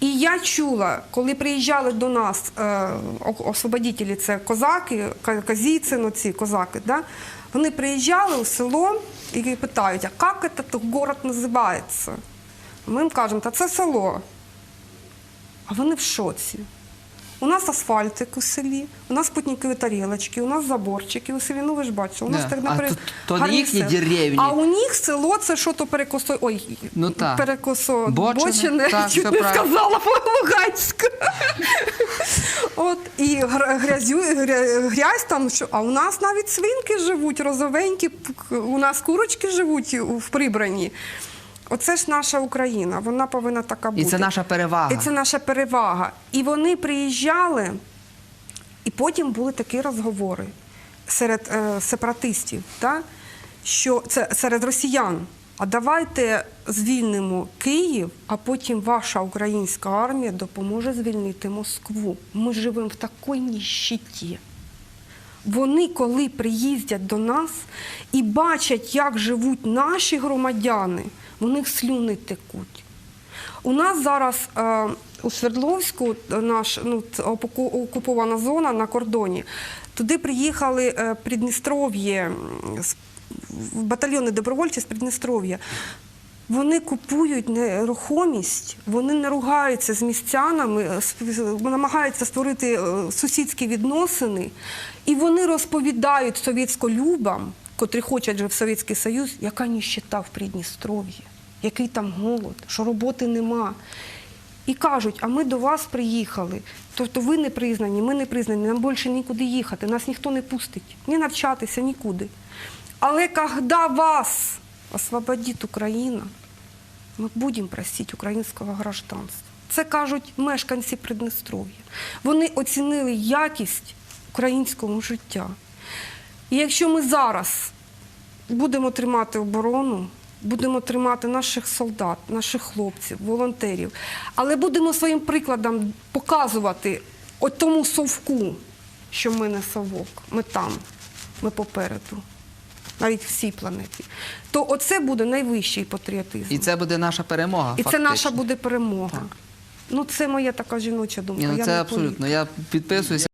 І я чула, коли приїжджали до нас е, освободітелі, це козаки, казіцин, ці козаки, да? вони приїжджали у село і питають, а як этот город називається? Ми їм кажемо, та це село. А вони в шоці. У нас асфальтик у селі, у нас спутникові тарілочки, у нас заборчики у селі. Ну ви ж бачите, у нас Да. так А напри- то- то не гарні їхні села. деревні. А у них село це що то перекосо. Ой, Ну, так. перекосо так, чуть все не правильно. сказала по-луганську. От і гр- грязю, гря- грязь там, що, а у нас навіть свинки живуть, розовенькі, у нас курочки живуть у- в прибранні. Оце ж наша Україна, вона повинна така бути. І це наша перевага. І це наша перевага. І вони приїжджали, і потім були такі розговори серед е, сепаратистів, та, що це серед росіян. А давайте звільнимо Київ, а потім ваша українська армія допоможе звільнити Москву. Ми живемо в такій ніщиті. Вони, коли приїздять до нас і бачать, як живуть наші громадяни, у них слюни текуть. У нас зараз е, у Свердловську е, наш ну, окупована зона на кордоні. Туди приїхали е, Придністров'я, в батальйони добровольці з Придністров'я. Вони купують нерухомість, вони не ругаються з містянами, е, намагаються створити е, сусідські відносини, і вони розповідають совєтськолюбам, котрі хочуть же в Совєтський Союз, яка ніщета в Придністров'ї, який там голод, що роботи нема. І кажуть, а ми до вас приїхали. Тобто ви не признані, ми не признані, нам більше нікуди їхати, нас ніхто не пустить, ні навчатися, нікуди. Але коли вас освободить Україна, ми будемо просити українського гражданства. Це кажуть мешканці Придністров'я. Вони оцінили якість українського життя. І якщо ми зараз будемо тримати оборону, будемо тримати наших солдат, наших хлопців, волонтерів, але будемо своїм прикладом показувати от тому совку, що ми не совок, ми там, ми попереду, навіть всій планеті, то оце буде найвищий патріотизм. І це буде наша перемога. І це наша буде перемога. Ну, це моя така жіноча думка. Ні, ну я це не абсолютно. Я підписуюся.